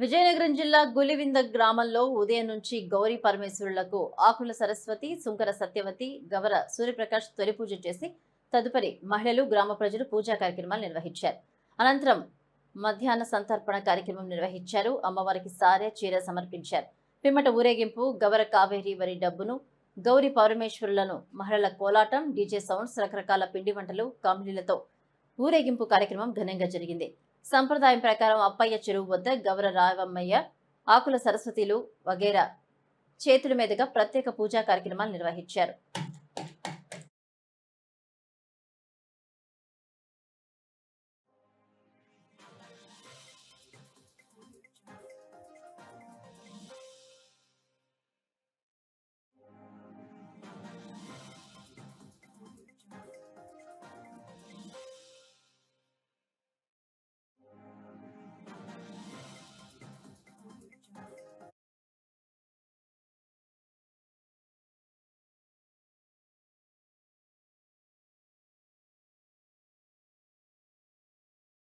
విజయనగరం జిల్లా గులివింద గ్రామంలో ఉదయం నుంచి గౌరీ పరమేశ్వరులకు ఆకుల సరస్వతి సుంకర సత్యవతి గవర సూర్యప్రకాష్ తొలి పూజ చేసి తదుపరి మహిళలు గ్రామ ప్రజలు పూజా కార్యక్రమాలు నిర్వహించారు. అనంతరం మధ్యాహ్న సంతర్పణ కార్యక్రమం నిర్వహించారు. అమ్మవారికి సారె చీర సమర్పించారు. పిమ్మట ఊరేగింపు గవర కావేరి వరి డబ్బును గౌరీ పరమేశ్వరులను మహిళల కోలాటం డీజే సౌండ్స్ రకరకాల పిండి వంటలు కామిలీలతో ఊరేగింపు కార్యక్రమం ఘనంగా జరిగింది. సంప్రదాయం ప్రకారం అప్పయ్య చెరువు వద్ద గౌర రావమ్మయ్య ఆకుల సరస్వతిలు వగేరా చేతుల మీదుగా ప్రత్యేక పూజా కార్యక్రమాలు నిర్వహించారు.